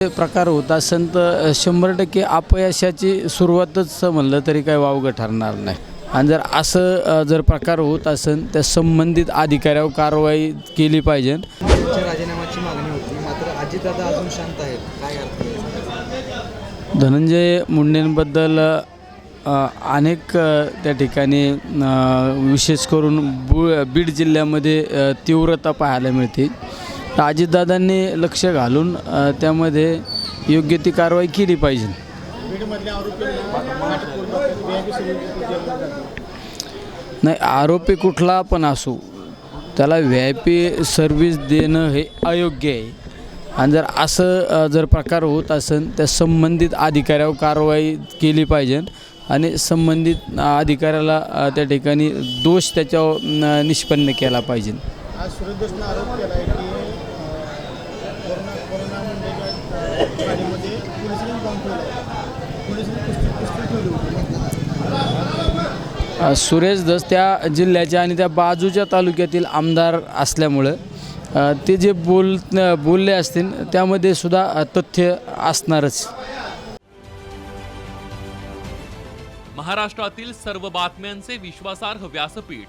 प्रकार होत. तर शंभर टक्के अपयशाची सुरुवातच म्हणलं तरी काही वावगं ठरणार नाही. आणि जर असं जर प्रकार होत असेल त्या संबंधित अधिकाऱ्यावर कारवाई केली पाहिजे. राजीनाम्याची मागणी होती मात्र अजितदादा अजून शांत आहेत. काय? धनंजय मुंडेंबद्दल अनेक त्या ठिकाणी विशेष करून बु बीड जिल्ह्यामध्ये तीव्रता पाहायला मिळते. अजितदादांनी लक्ष घालून त्यामध्ये योग्य ती कारवाई केली पाहिजे. नाही आरोपी कुठला पण असो त्याला व्ही आय पी सर्व्हिस देणं हे अयोग्य आहे. आणि जर असं जर प्रकार होत असेल त्या संबंधित अधिकाऱ्यावर कारवाई केली पाहिजे. आणि संबंधित अधिकाऱ्याला त्या ठिकाणी दोष त्याच्यावर निष्पन्न केला पाहिजे. आज सुरेश दोषनं आरोप केला आहे की कोरोना कोरोना म्हणजे गाडीमध्ये पोलिसांनी बॉम्ब ठेवला पोलिसांनी पिस्तूल पिस्तूल ठेवली होती. सुरेश धस त्या जिल्ह्याच्या आणि त्या बाजूच्या तालुक्यातील आमदार असल्यामुळं ते जे बोल बोलले असतील त्यामध्ये सुद्धा तथ्य असणारच. महाराष्ट्रातील सर्व बातम्यांचे विश्वासार्ह व्यासपीठ.